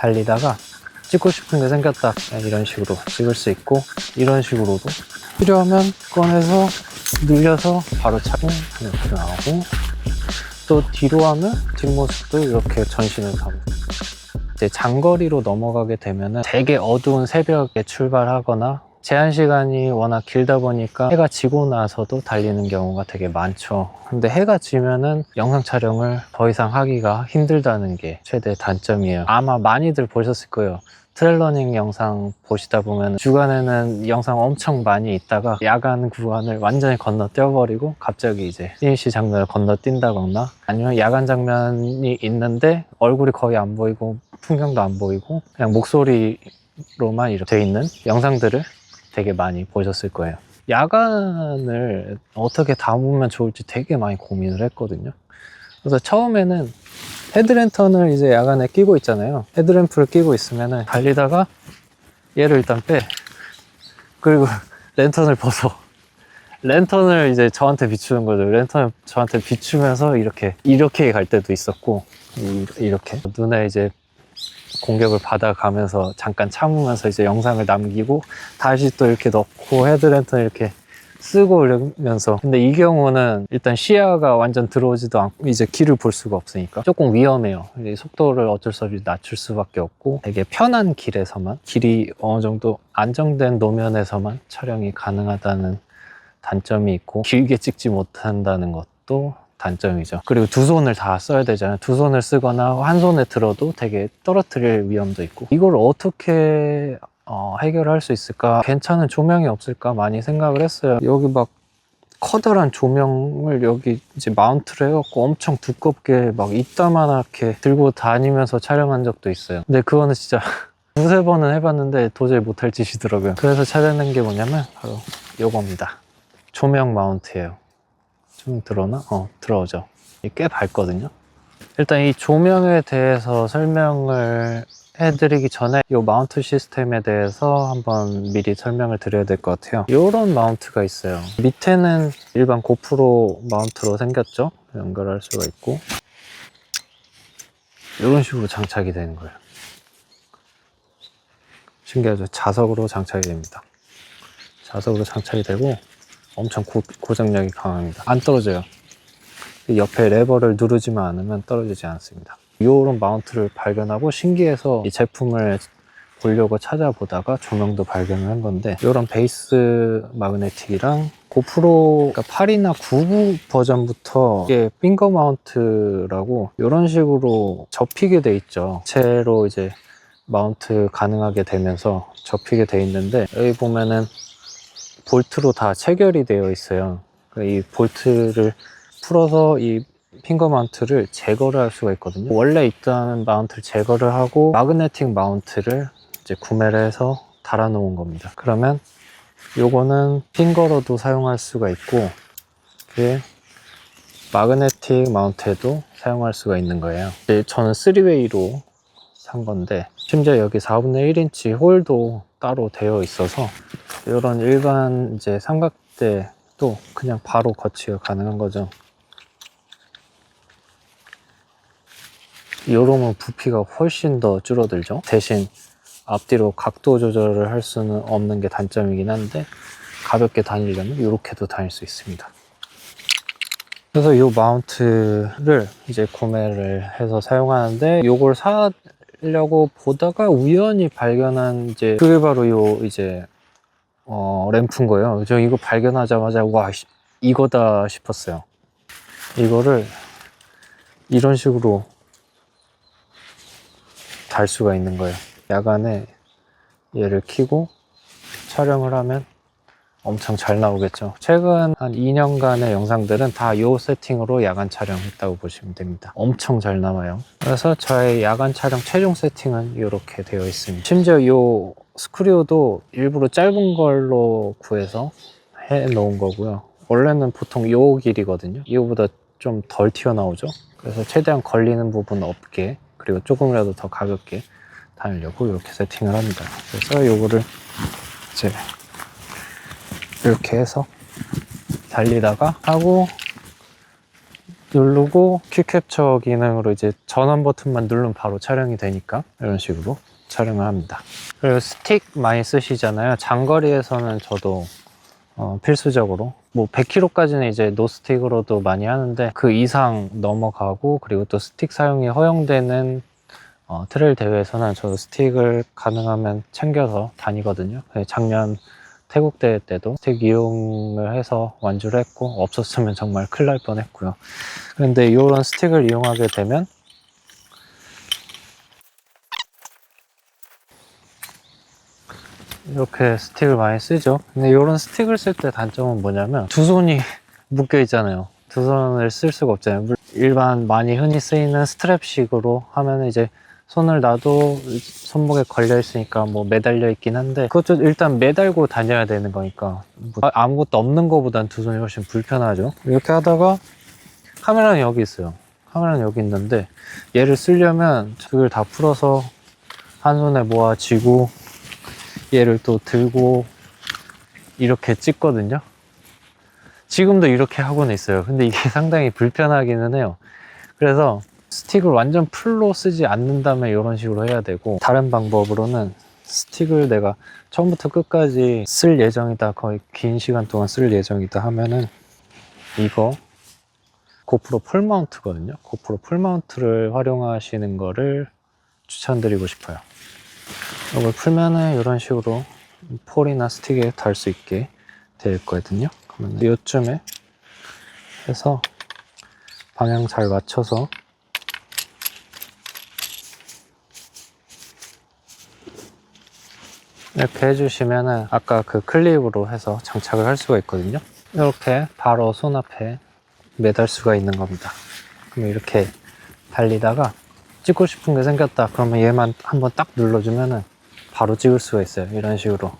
달리다가 찍고 싶은 게 생겼다. 이런 식으로 찍을 수 있고 이런 식으로도 필요하면 꺼내서 늘려서 바로 차고 이렇게 나오고 또 뒤로 하면 뒷모습도 이렇게 전신을 담고. 이제 장거리로 넘어가게 되면은 되게 어두운 새벽에 출발하거나 제한 시간이 워낙 길다 보니까 해가 지고 나서도 달리는 경우가 되게 많죠. 근데 해가 지면은 영상 촬영을 더 이상 하기가 힘들다는 게 최대 단점이에요. 아마 많이들 보셨을 거예요. 트레일러닝 영상 보시다 보면 주간에는 영상 엄청 많이 있다가 야간 구간을 완전히 건너뛰어버리고 갑자기 이제 피니시 장면을 건너뛴다거나 아니면 야간 장면이 있는데 얼굴이 거의 안 보이고 풍경도 안 보이고 그냥 목소리로만 이렇게 돼 있는 영상들을 되게 많이 보셨을 거예요. 야간을 어떻게 담으면 좋을지 되게 많이 고민을 했거든요. 그래서 처음에는 헤드랜턴을 이제 야간에 끼고 있잖아요. 헤드램프를 끼고 있으면은 달리다가 얘를 일단 빼. 그리고 랜턴을 벗어. 랜턴을 이제 저한테 비추는 거죠. 랜턴을 저한테 비추면서 이렇게 이렇게 갈 때도 있었고 이- 이렇게 눈에 이제 공격을 받아가면서 잠깐 참으면서 이제 영상을 남기고 다시 또 이렇게 넣고 헤드랜턴 이렇게 쓰고 올리면서. 근데 이 경우는 일단 시야가 완전 들어오지도 않고 이제 길을 볼 수가 없으니까 조금 위험해요. 이 속도를 어쩔 수 없이 낮출 수밖에 없고 되게 편한 길에서만 길이 어느 정도 안정된 노면에서만 촬영이 가능하다는 단점이 있고 길게 찍지 못한다는 것도 단점이죠. 그리고 두 손을 다 써야 되잖아요. 두 손을 쓰거나 한 손에 들어도 되게 떨어뜨릴 위험도 있고 이걸 어떻게 어, 해결할 수 있을까? 괜찮은 조명이 없을까 많이 생각을 했어요. 여기 막 커다란 조명을 여기 이제 마운트를 해갖고 엄청 두껍게 막 이따만하게 들고 다니면서 촬영한 적도 있어요. 근데 그거는 진짜 두세 번은 해봤는데 도저히 못할 짓이더라고요. 그래서 찾아낸 게 뭐냐면 바로 요겁니다. 조명 마운트예요. 좀 들어오나? 어, 들어오죠. 꽤 밝거든요. 일단 이 조명에 대해서 설명을 해드리기 전에 이 마운트 시스템에 대해서 한번 미리 설명을 드려야 될 것 같아요. 이런 마운트가 있어요. 밑에는 일반 고프로 마운트로 생겼죠. 연결할 수가 있고 이런 식으로 장착이 되는 거예요. 신기하죠? 자석으로 장착이 됩니다. 자석으로 장착이 되고 엄청 고, 고장력이 강합니다. 안 떨어져요. 이 옆에 레버를 누르지만 않으면 떨어지지 않습니다. 이런 마운트를 발견하고 신기해서 이 제품을 보려고 찾아보다가 조명도 발견을 한 건데 이런 베이스 마그네틱이랑 고프로 그러니까 8이나 9 버전부터 이게 핑거 마운트라고 이런 식으로 접히게 돼 있죠. 채로 이제 마운트 가능하게 되면서 접히게 돼 있는데 여기 보면은 볼트로 다 체결이 되어 있어요. 그러니까 이 볼트를 풀어서 이 핑거 마운트를 제거를 할 수가 있거든요. 원래 있던 마운트를 제거를 하고 마그네틱 마운트를 이제 구매를 해서 달아 놓은 겁니다. 그러면 요거는 핑거로도 사용할 수가 있고 그게 마그네틱 마운트에도 사용할 수가 있는 거예요. 저는 3웨이로 산 건데 심지어 여기 4분의 1인치 홀도 따로 되어 있어서 이런 일반 이제 삼각대도 그냥 바로 거치가 가능한 거죠. 이러면 부피가 훨씬 더 줄어들죠. 대신 앞뒤로 각도 조절을 할 수는 없는 게 단점이긴 한데 가볍게 다니려면 이렇게도 다닐 수 있습니다. 그래서 이 마운트를 이제 구매를 해서 사용하는데 이걸 사 려고 보다가 우연히 발견한 이제 그게 바로 요 이제 어, 램프인 거예요. 저 이거 발견하자마자 와 씨, 이거다 싶었어요. 이거를 이런 식으로 달 수가 있는 거예요. 야간에 얘를 켜고 촬영을 하면 엄청 잘 나오겠죠. 최근 한 2년간의 영상들은 다 이 세팅으로 야간 촬영했다고 보시면 됩니다. 엄청 잘 나와요. 그래서 저의 야간 촬영 최종 세팅은 이렇게 되어 있습니다. 심지어 이 스크류도 일부러 짧은 걸로 구해서 해 놓은 거고요. 원래는 보통 요 길이거든요. 이거보다 좀 덜 튀어나오죠. 그래서 최대한 걸리는 부분 없게 그리고 조금이라도 더 가볍게 다니려고 이렇게 세팅을 합니다. 그래서 요거를 이제 이렇게 해서 달리다가 하고 누르고 퀵캡처 기능으로 이제 전원 버튼만 누르면 바로 촬영이 되니까 이런 식으로 촬영을 합니다. 그리고 스틱 많이 쓰시잖아요. 장거리에서는 저도 어, 필수적으로 뭐 100km까지는 이제 노스틱으로도 많이 하는데 그 이상 넘어가고 그리고 또 스틱 사용이 허용되는 어, 트레일 대회에서는 저도 스틱을 가능하면 챙겨서 다니거든요. 네, 작년 태국 대회 때도 스틱 이용을 해서 완주를 했고 없었으면 정말 큰일 날 뻔했고요. 그런데 이런 스틱을 이용하게 되면 이렇게 스틱을 많이 쓰죠. 근데 이런 스틱을 쓸 때 단점은 뭐냐면 두 손이 묶여 있잖아요. 두 손을 쓸 수가 없잖아요. 물- 일반 많이 흔히 쓰이는 스트랩식으로 하면 이제 손을 놔도 손목에 걸려 있으니까 뭐 매달려 있긴 한데 그것도 일단 매달고 다녀야 되는 거니까 뭐 아무것도 없는 것보단 두 손이 훨씬 불편하죠. 이렇게 하다가 카메라는 여기 있어요. 카메라는 여기 있는데 얘를 쓰려면 그걸 다 풀어서 한 손에 모아 쥐고 얘를 또 들고 이렇게 찍거든요. 지금도 이렇게 하고는 있어요. 근데 이게 상당히 불편하기는 해요. 그래서 스틱을 완전 풀로 쓰지 않는다면 이런 식으로 해야 되고 다른 방법으로는 스틱을 내가 처음부터 끝까지 쓸 예정이다 거의 긴 시간 동안 쓸 예정이다 하면은 이거 고프로 풀 마운트거든요. 고프로 풀 마운트를 활용하시는 거를 추천드리고 싶어요. 이걸 풀면은 이런 식으로 폴이나 스틱에 달 수 있게 되어 있거든요. 그러면 이쯤에 해서 방향 잘 맞춰서 이렇게 해주시면은 아까 그 클립으로 해서 장착을 할 수가 있거든요. 이렇게 바로 손 앞에 매달 수가 있는 겁니다. 그럼 이렇게 달리다가 찍고 싶은 게 생겼다. 그러면 얘만 한번 딱 눌러주면은 바로 찍을 수가 있어요. 이런 식으로.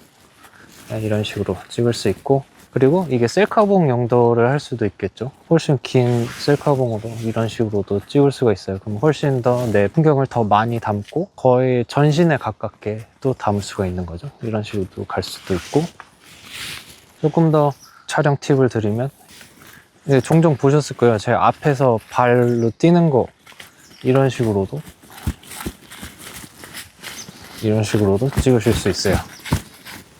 네, 이런 식으로 찍을 수 있고 그리고 이게 셀카봉 용도를 할 수도 있겠죠. 훨씬 긴 셀카봉으로 이런 식으로도 찍을 수가 있어요. 그럼 훨씬 더 내 풍경을 더 많이 담고 거의 전신에 가깝게 또 담을 수가 있는 거죠. 이런 식으로도 갈 수도 있고 조금 더 촬영 팁을 드리면 예, 종종 보셨을 거예요. 제 앞에서 발로 뛰는 거 이런 식으로도 이런 식으로도 찍으실 수 있어요.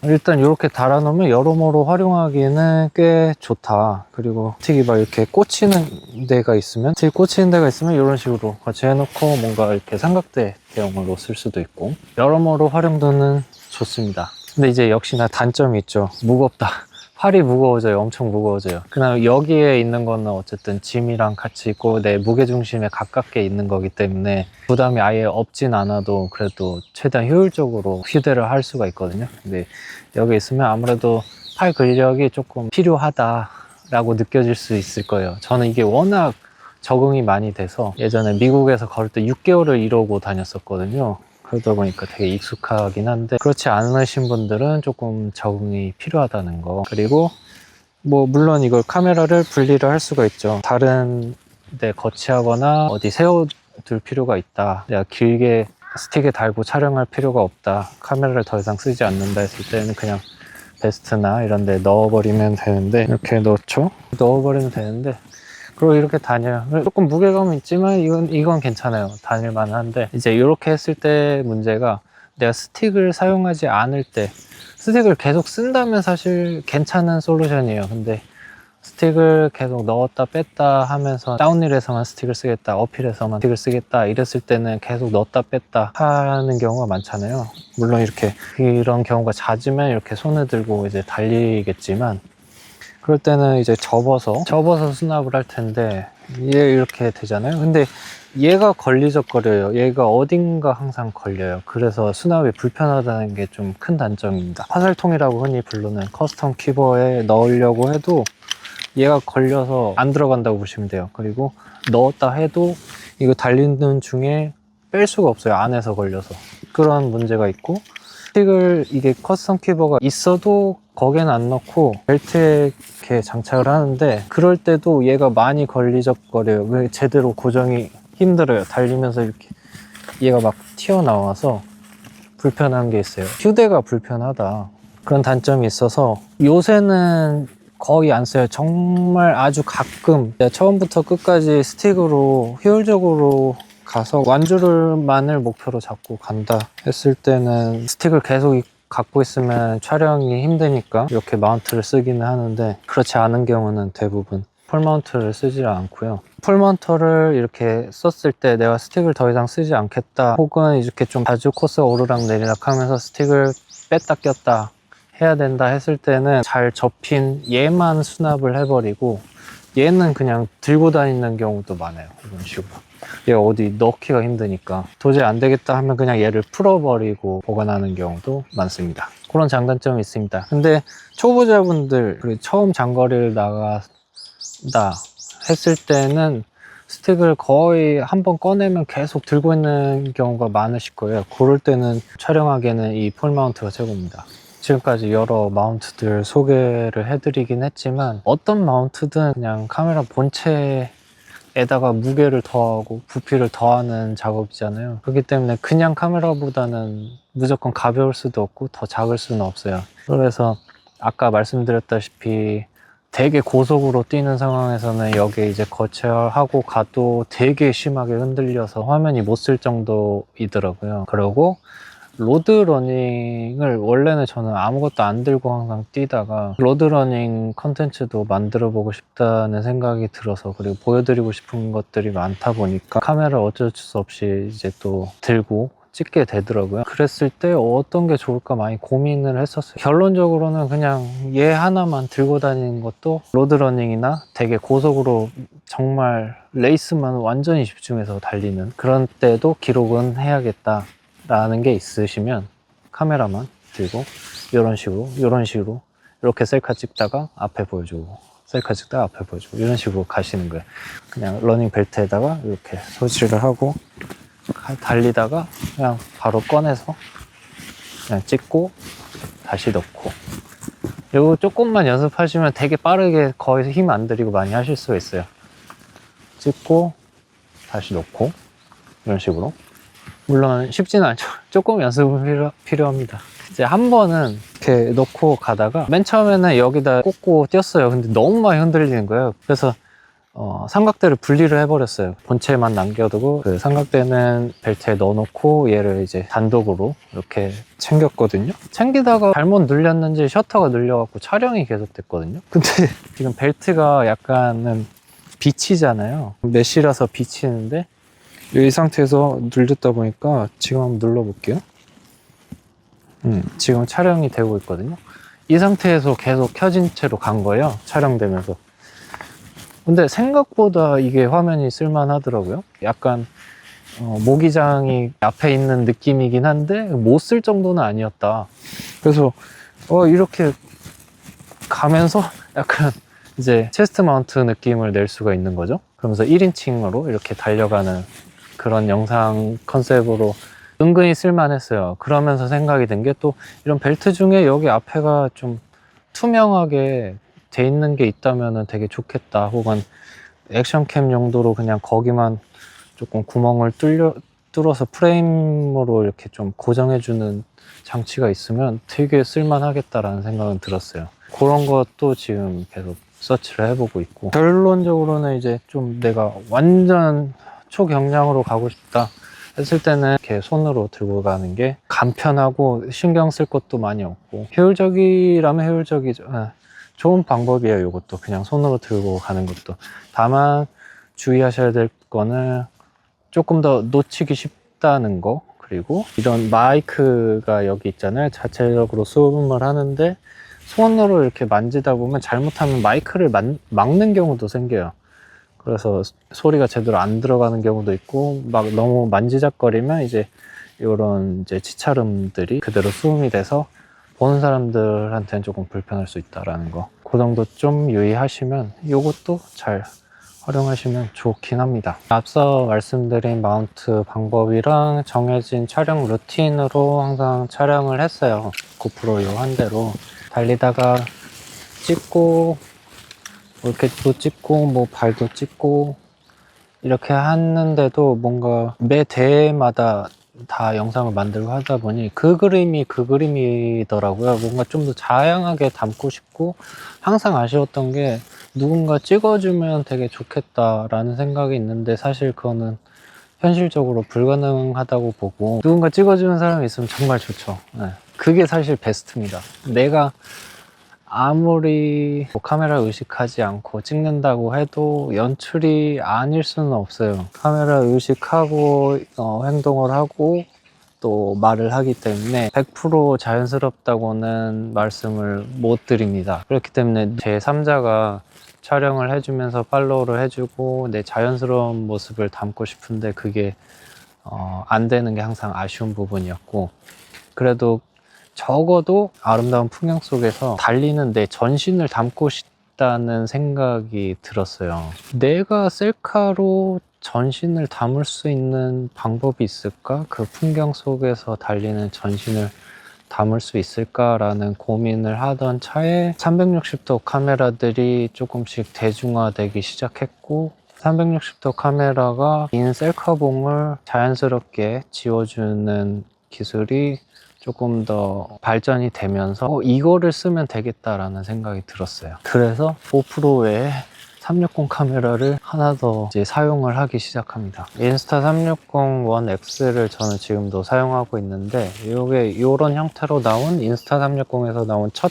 일단 이렇게 달아놓으면 여러모로 활용하기에는 꽤 좋다. 그리고 특히 막 이렇게 꽂히는 데가 있으면, 특히 꽂히는 데가 있으면 이런 식으로 같이 해놓고 뭔가 이렇게 삼각대 대용으로 쓸 수도 있고, 여러모로 활용도는 좋습니다. 근데 이제 역시나 단점이 있죠. 무겁다. 팔이 무거워져요. 엄청 무거워져요. 그다음 여기에 있는 거는 어쨌든 짐이랑 같이 있고 내 무게 중심에 가깝게 있는 거기 때문에 부담이 아예 없진 않아도 그래도 최대한 효율적으로 휴대를 할 수가 있거든요. 근데 여기 있으면 아무래도 팔 근력이 조금 필요하다라고 느껴질 수 있을 거예요. 저는 이게 워낙 적응이 많이 돼서 예전에 미국에서 걸을 때 6개월을 이러고 다녔었거든요. 그러다 보니까 되게 익숙하긴 한데 그렇지 않으신 분들은 조금 적응이 필요하다는 거. 그리고 뭐 물론 이걸 카메라를 분리를 할 수가 있죠. 다른 데 거치하거나 어디 세워둘 필요가 있다. 내가 길게 스틱에 달고 촬영할 필요가 없다. 카메라를 더 이상 쓰지 않는다 했을 때는 그냥 베스트나 이런 데 넣어버리면 되는데 이렇게 넣죠. 넣어버리면 되는데 그리고 이렇게 다녀요. 조금 무게감은 있지만 이건 이건 괜찮아요. 다닐 만 한데 이제 이렇게 했을 때 문제가 내가 스틱을 사용하지 않을 때 스틱을 계속 쓴다면 사실 괜찮은 솔루션이에요. 근데 스틱을 계속 넣었다 뺐다 하면서 다운힐에서만 스틱을 쓰겠다, 어필에서만 스틱을 쓰겠다 이랬을 때는 계속 넣었다 뺐다 하는 경우가 많잖아요. 물론 이렇게 이런 경우가 잦으면 이렇게 손을 들고 이제 달리겠지만 그럴 때는 이제 접어서 접어서 수납을 할 텐데 얘 이렇게 되잖아요. 근데 얘가 걸리적거려요. 얘가 어딘가 항상 걸려요. 그래서 수납이 불편하다는 게 좀 큰 단점입니다. 화살통이라고 흔히 부르는 커스텀 키버에 넣으려고 해도 얘가 걸려서 안 들어간다고 보시면 돼요. 그리고 넣었다 해도 이거 달리는 중에 뺄 수가 없어요. 안에서 걸려서. 그런 문제가 있고 스틱을 이게 커스텀 키버가 있어도 거기는 안 넣고 벨트에 이렇게 장착을 하는데 그럴 때도 얘가 많이 걸리적거려요. 왜 제대로 고정이 힘들어요. 달리면서 이렇게 얘가 막 튀어나와서 불편한 게 있어요. 휴대가 불편하다. 그런 단점이 있어서 요새는 거의 안 써요. 정말 아주 가끔. 처음부터 끝까지 스틱으로 효율적으로 가서 완주를만을 목표로 잡고 간다 했을 때는 스틱을 계속 이- 갖고 있으면 촬영이 힘드니까 이렇게 마운트를 쓰기는 하는데 그렇지 않은 경우는 대부분 폴 마운트를 쓰지 않고요. 폴 마운트를 이렇게 썼을 때 내가 스틱을 더 이상 쓰지 않겠다 혹은 이렇게 좀 자주 코스가 오르락 내리락 하면서 스틱을 뺐다 꼈다 해야 된다 했을 때는 잘 접힌 얘만 수납을 해버리고 얘는 그냥 들고 다니는 경우도 많아요. 이런 식으로. 얘 어디 넣기가 힘드니까 도저히 안 되겠다 하면 그냥 얘를 풀어버리고 보관하는 경우도 많습니다. 그런 장단점이 있습니다. 근데 초보자분들 그리고 처음 장거리를 나간다 했을 때는 스틱을 거의 한 번 꺼내면 계속 들고 있는 경우가 많으실 거예요. 그럴 때는 촬영하기에는 이 폴 마운트가 최고입니다. 지금까지 여러 마운트들 소개를 해드리긴 했지만 어떤 마운트든 그냥 카메라 본체에 다가 무게를 더하고 부피를 더하는 작업이잖아요. 그렇기 때문에 그냥 카메라보다는 무조건 가벼울 수도 없고 더 작을 수는 없어요. 그래서 아까 말씀드렸다시피 되게 고속으로 뛰는 상황에서는 여기에 이제 거치하고 가도 되게 심하게 흔들려서 화면이 못 쓸 정도이더라고요. 그리고 로드러닝을 원래는 저는 아무것도 안 들고 항상 뛰다가 로드러닝 컨텐츠도 만들어 보고 싶다는 생각이 들어서 그리고 보여드리고 싶은 것들이 많다 보니까 카메라 어쩔 수 없이 이제 또 들고 찍게 되더라고요. 그랬을 때 어떤 게 좋을까 많이 고민을 했었어요. 결론적으로는 그냥 얘 하나만 들고 다니는 것도 로드러닝이나 되게 고속으로 정말 레이스만 완전히 집중해서 달리는 그런 때도 기록은 해야겠다 라는 게 있으시면 카메라만 들고 이런 식으로 이런 식으로 이렇게 셀카 찍다가 앞에 보여주고 셀카 찍다가 앞에 보여주고 이런 식으로 가시는 거예요. 그냥 러닝 벨트에다가 이렇게 소지를 하고 가- 달리다가 그냥 바로 꺼내서 그냥 찍고 다시 넣고. 그리고 조금만 연습하시면 되게 빠르게 거기서 힘안 들이고 많이 하실 수가 있어요. 찍고 다시 넣고 이런 식으로 물론 쉽지는 않죠 조금 연습은 필요, 필요합니다 이제 한 번은 이렇게 넣고 가다가 맨 처음에는 여기다 꽂고 뛰었어요 근데 너무 많이 흔들리는 거예요 그래서 어, 삼각대를 분리를 해버렸어요. 본체만 남겨두고 그 삼각대는 벨트에 넣어놓고 얘를 이제 단독으로 이렇게 챙겼거든요. 챙기다가 잘못 눌렸는지 셔터가 눌려갖고 촬영이 계속됐거든요. 근데 지금 벨트가 약간은 비치잖아요. 메쉬라서 비치는데 이 상태에서 눌렸다 보니까 지금 한번 눌러볼게요. 음, 지금 촬영이 되고 있거든요. 이 상태에서 계속 켜진 채로 간 거예요. 촬영되면서. 근데 생각보다 이게 화면이 쓸만하더라고요. 약간 어, 모기장이 앞에 있는 느낌이긴 한데 못 쓸 정도는 아니었다. 그래서 어, 이렇게 가면서 약간 이제 체스트 마운트 느낌을 낼 수가 있는 거죠. 그러면서 1인칭으로 이렇게 달려가는 그런 영상 컨셉으로 은근히 쓸만했어요. 그러면서 생각이 든 게 또 이런 벨트 중에 여기 앞에가 좀 투명하게 돼 있는 게 있다면 되게 좋겠다. 혹은 액션캠 용도로 그냥 거기만 조금 구멍을 뚫려, 뚫어서 프레임으로 이렇게 좀 고정해주는 장치가 있으면 되게 쓸만하겠다라는 생각은 들었어요. 그런 것도 지금 계속 서치를 해보고 있고 결론적으로는 이제 좀 내가 완전 초경량으로 가고 싶다 했을 때는 이렇게 손으로 들고 가는 게 간편하고 신경 쓸 것도 많이 없고 효율적이라면 효율적이죠. 예. 좋은 방법이에요. 이것도 그냥 손으로 들고 가는 것도. 다만 주의하셔야 될 거는 조금 더 놓치기 쉽다는 거. 그리고 이런 마이크가 여기 있잖아요. 자체적으로 수음을 하는데 손으로 이렇게 만지다 보면 잘못하면 마이크를 만- 막는 경우도 생겨요. 그래서 소리가 제대로 안 들어가는 경우도 있고 막 너무 만지작거리면 이제 이런 이제 치찰음들이 그대로 수음이 돼서 보는 사람들한테는 조금 불편할 수 있다라는 거. 그 정도 좀 유의하시면 이것도 잘 활용하시면 좋긴 합니다. 앞서 말씀드린 마운트 방법이랑 정해진 촬영 루틴으로 항상 촬영을 했어요. 고프로 요 한 대로 달리다가 찍고 이렇게 또 찍고 뭐 발도 찍고 이렇게 하는데도 뭔가 매 대회마다 다 영상을 만들고 하다 보니 그 그림이 그 그림이더라고요. 뭔가 좀 더 다양하게 담고 싶고 항상 아쉬웠던 게 누군가 찍어주면 되게 좋겠다라는 생각이 있는데 사실 그거는 현실적으로 불가능하다고 보고 누군가 찍어주는 사람이 있으면 정말 좋죠. 네. 그게 사실 베스트입니다. 내가 아무리 뭐 카메라 의식하지 않고 찍는다고 해도 연출이 아닐 수는 없어요. 카메라 의식하고 어, 행동을 하고 또 말을 하기 때문에 100% 자연스럽다고는 말씀을 못 드립니다. 그렇기 때문에 제 3자가 촬영을 해주면서 팔로우를 해주고 내 자연스러운 모습을 담고 싶은데 그게 어, 안 되는 게 항상 아쉬운 부분이었고 그래도 적어도 아름다운 풍경 속에서 달리는 내 전신을 담고 싶다는 생각이 들었어요. 내가 셀카로 전신을 담을 수 있는 방법이 있을까? 그 풍경 속에서 달리는 전신을 담을 수 있을까라는 고민을 하던 차에 360도 카메라들이 조금씩 대중화되기 시작했고 360도 카메라가 긴 셀카봉을 자연스럽게 지워주는 기술이 조금 더 발전이 되면서 어, 이거를 쓰면 되겠다라는 생각이 들었어요. 그래서 5%의 360 카메라를 하나 더 이제 사용을 하기 시작합니다. 인스타 360 원 X를 저는 지금도 사용하고 있는데 이게 이런 형태로 나온 인스타 360에서 나온 첫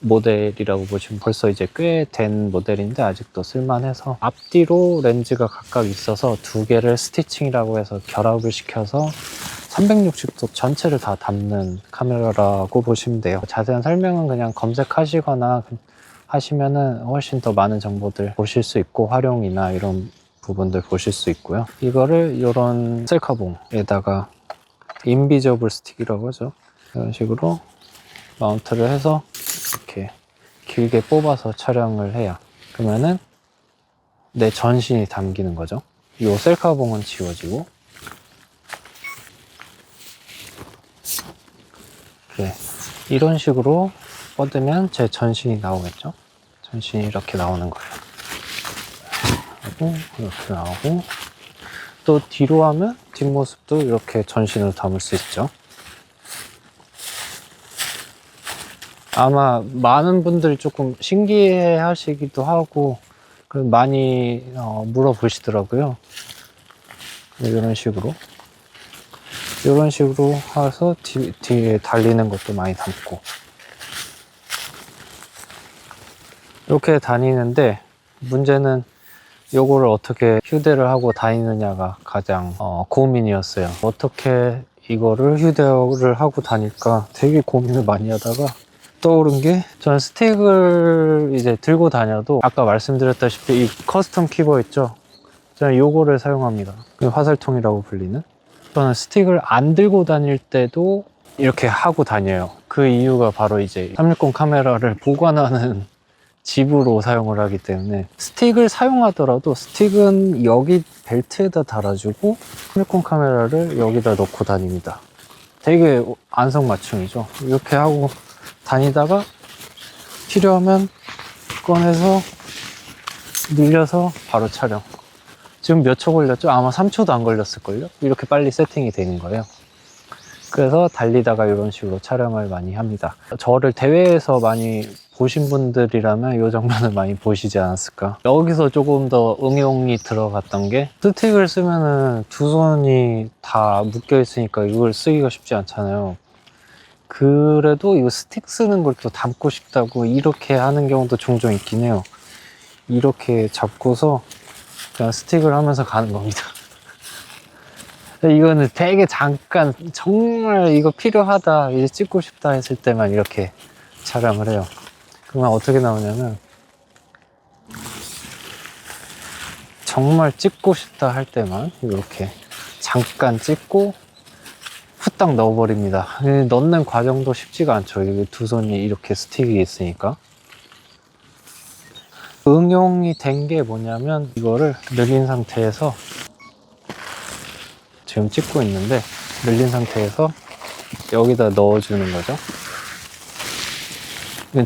모델이라고 보시면 벌써 이제 꽤 된 모델인데 아직도 쓸만해서 앞뒤로 렌즈가 각각 있어서 두 개를 스티칭이라고 해서 결합을 시켜서 360도 전체를 다 담는 카메라라고 보시면 돼요. 자세한 설명은 그냥 검색하시거나 하시면은 훨씬 더 많은 정보들 보실 수 있고 활용이나 이런 부분들 보실 수 있고요. 이거를 이런 셀카봉에다가 인비저블 스틱이라고 하죠. 이런 식으로 마운트를 해서 이렇게 길게 뽑아서 촬영을 해요. 그러면은 내 전신이 담기는 거죠. 이 셀카봉은 지워지고 이렇게 이런 식으로 뻗으면 제 전신이 나오겠죠. 전신이 이렇게 나오는 거예요. 하고 이렇게 나오고 또 뒤로 하면 뒷모습도 이렇게 전신을 담을 수 있죠. 아마 많은 분들이 조금 신기해 하시기도 하고 그 많이 어, 물어보시더라고요. 이런 식으로 이런 식으로 해서 뒤, 뒤에 달리는 것도 많이 담고 이렇게 다니는데 문제는 요거를 어떻게 휴대를 하고 다니느냐가 가장 어, 고민이었어요. 어떻게 이거를 휴대를 하고 다닐까 되게 고민을 많이 하다가 떠오른 게 저는 스틱을 이제 들고 다녀도 아까 말씀드렸다시피 이 커스텀 키버 있죠? 저는 요거를 사용합니다. 그 화살통이라고 불리는. 저는 스틱을 안 들고 다닐 때도 이렇게 하고 다녀요. 그 이유가 바로 이제 360 카메라를 보관하는 집으로 사용을 하기 때문에 스틱을 사용하더라도 스틱은 여기 벨트에다 달아주고 360 카메라를 여기다 넣고 다닙니다. 되게 안성맞춤이죠. 이렇게 하고 다니다가 필요하면 꺼내서 늘려서 바로 촬영. 지금 몇 초 걸렸죠? 아마 3초도 안 걸렸을걸요? 이렇게 빨리 세팅이 되는 거예요. 그래서 달리다가 이런 식으로 촬영을 많이 합니다. 저를 대회에서 많이 보신 분들이라면 이 정도는 많이 보시지 않았을까. 여기서 조금 더 응용이 들어갔던 게 스틱을 쓰면은 두 손이 다 묶여 있으니까 이걸 쓰기가 쉽지 않잖아요. 그래도 이 스틱 쓰는 걸 또 담고 싶다고 이렇게 하는 경우도 종종 있긴 해요. 이렇게 잡고서 그냥 스틱을 하면서 가는 겁니다. 이거는 되게 잠깐 정말 이거 필요하다 이제 찍고 싶다 했을 때만 이렇게 촬영을 해요. 그러면 어떻게 나오냐면 정말 찍고 싶다 할 때만 이렇게 잠깐 찍고 후딱 넣어버립니다. 넣는 과정도 쉽지가 않죠. 두 손이 이렇게 스틱이 있으니까. 응용이 된 게 뭐냐면 이거를 늘린 상태에서 지금 찍고 있는데 늘린 상태에서 여기다 넣어주는 거죠.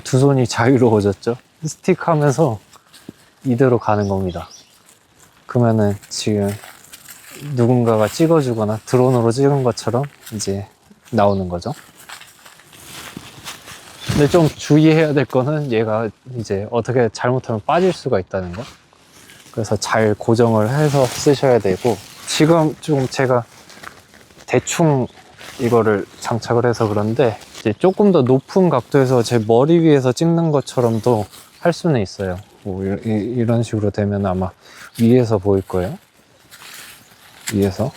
두 손이 자유로워졌죠. 스틱 하면서 이대로 가는 겁니다. 그러면은 지금 누군가가 찍어주거나 드론으로 찍은 것처럼 이제 나오는 거죠. 근데 좀 주의해야 될 거는 얘가 이제 어떻게 잘못하면 빠질 수가 있다는 거. 그래서 잘 고정을 해서 쓰셔야 되고 지금 좀 제가 대충 이거를 장착을 해서 그런데 조금 더 높은 각도에서 제 머리 위에서 찍는 것처럼도 할 수는 있어요. 뭐 이런 식으로 되면 아마 위에서 보일 거예요. 위에서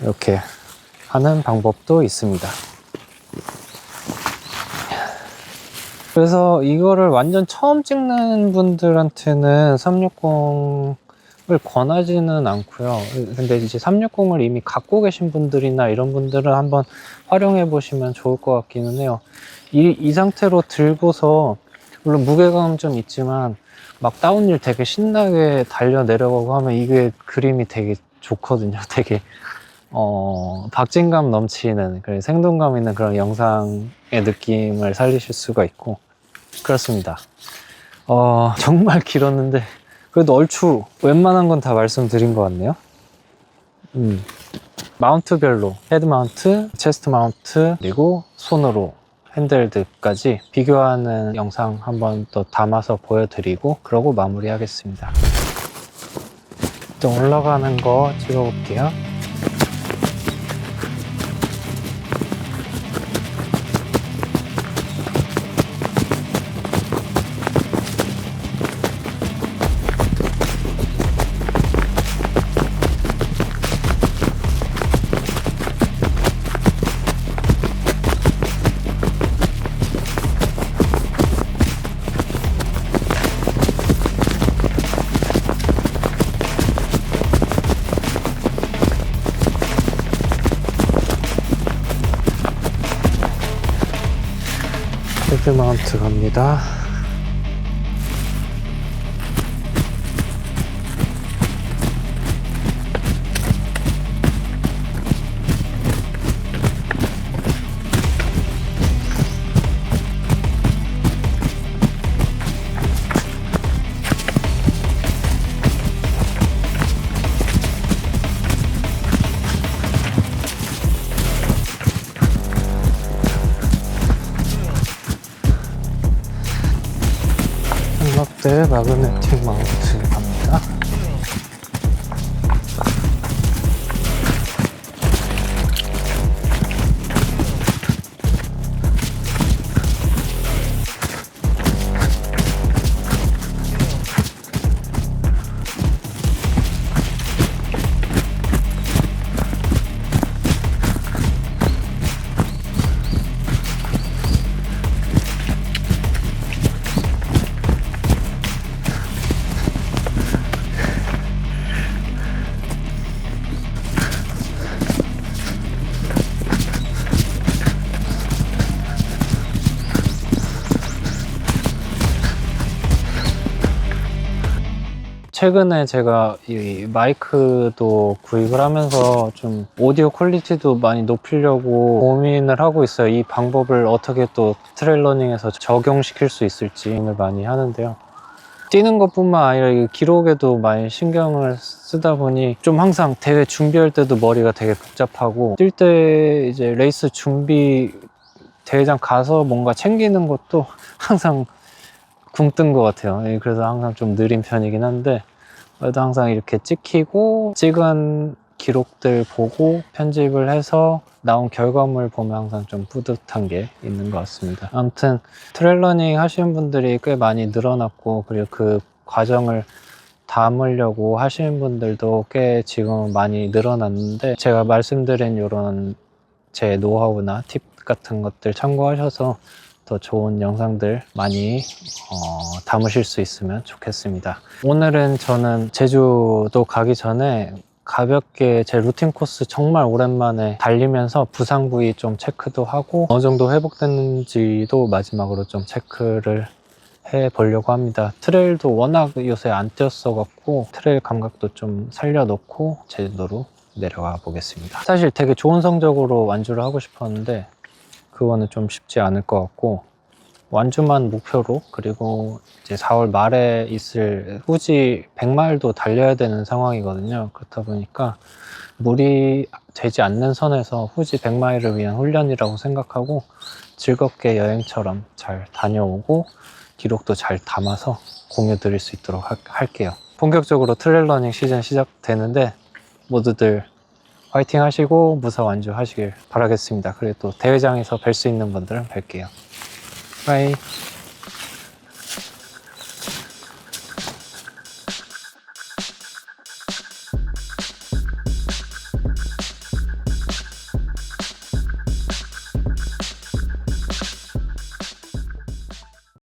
이렇게 하는 방법도 있습니다. 그래서 이거를 완전 처음 찍는 분들한테는 360을 권하지는 않고요. 근데 이제 360을 이미 갖고 계신 분들이나 이런 분들은 한번 활용해 보시면 좋을 것 같기는 해요. 이, 이 상태로 들고서 물론 무게감은 좀 있지만 막 다운힐 되게 신나게 달려 내려가고 하면 이게 그림이 되게 좋거든요. 되게 어, 박진감 넘치는 그런 생동감 있는 그런 영상의 느낌을 살리실 수가 있고 그렇습니다. 어, 정말 길었는데 그래도 얼추 웬만한 건 다 말씀드린 것 같네요. 음. 마운트별로 헤드 마운트, 체스트 마운트 그리고 손으로 핸들드까지 비교하는 영상 한번 더 담아서 보여드리고 그러고 마무리하겠습니다. 또 올라가는 거 찍어볼게요. 헤드 마운트 갑니다. 삼각대 마그네틱 마운트 최근에 제가 이 마이크도 구입을 하면서 좀 오디오 퀄리티도 많이 높이려고 고민을 하고 있어요. 이 방법을 어떻게 또 트레일러닝에서 적용시킬 수 있을지 고민을 많이 하는데요. 뛰는 것뿐만 아니라 이 기록에도 많이 신경을 쓰다 보니 좀 항상 대회 준비할 때도 머리가 되게 복잡하고 뛸 때 이제 레이스 준비 대회장 가서 뭔가 챙기는 것도 항상 굶뜬 것 같아요. 예, 그래서 항상 좀 느린 편이긴 한데 그래도 항상 이렇게 찍히고 찍은 기록들 보고 편집을 해서 나온 결과물 보면 항상 좀 뿌듯한 게 있는 것 같습니다. 아무튼 트레일러닝 하시는 분들이 꽤 많이 늘어났고 그리고 그 과정을 담으려고 하시는 분들도 꽤 지금 많이 늘어났는데 제가 말씀드린 이런 제 노하우나 팁 같은 것들 참고하셔서 더 좋은 영상들 많이 어, 담으실 수 있으면 좋겠습니다. 오늘은 저는 제주도 가기 전에 가볍게 제 루틴 코스 정말 오랜만에 달리면서 부상 부위 좀 체크도 하고 어느 정도 회복됐는지도 마지막으로 좀 체크를 해 보려고 합니다. 트레일도 워낙 요새 안 뛰었어 갖고 트레일 감각도 좀 살려놓고 제주도로 내려가 보겠습니다. 사실 되게 좋은 성적으로 완주를 하고 싶었는데 그거는 좀 쉽지 않을 것 같고 완주만 목표로 그리고 이제 4월 말에 있을 후지 100마일도 달려야 되는 상황이거든요. 그렇다 보니까 무리 되지 않는 선에서 후지 100마일을 위한 훈련이라고 생각하고 즐겁게 여행처럼 잘 다녀오고 기록도 잘 담아서 공유 드릴 수 있도록 하- 할게요. 본격적으로 트레일 러닝 시즌 시작되는데 모두들 화이팅 하시고 무사 완주 하시길 바라겠습니다. 그리고 또 대회장에서 뵐 수 있는 분들은 뵐게요. 바이.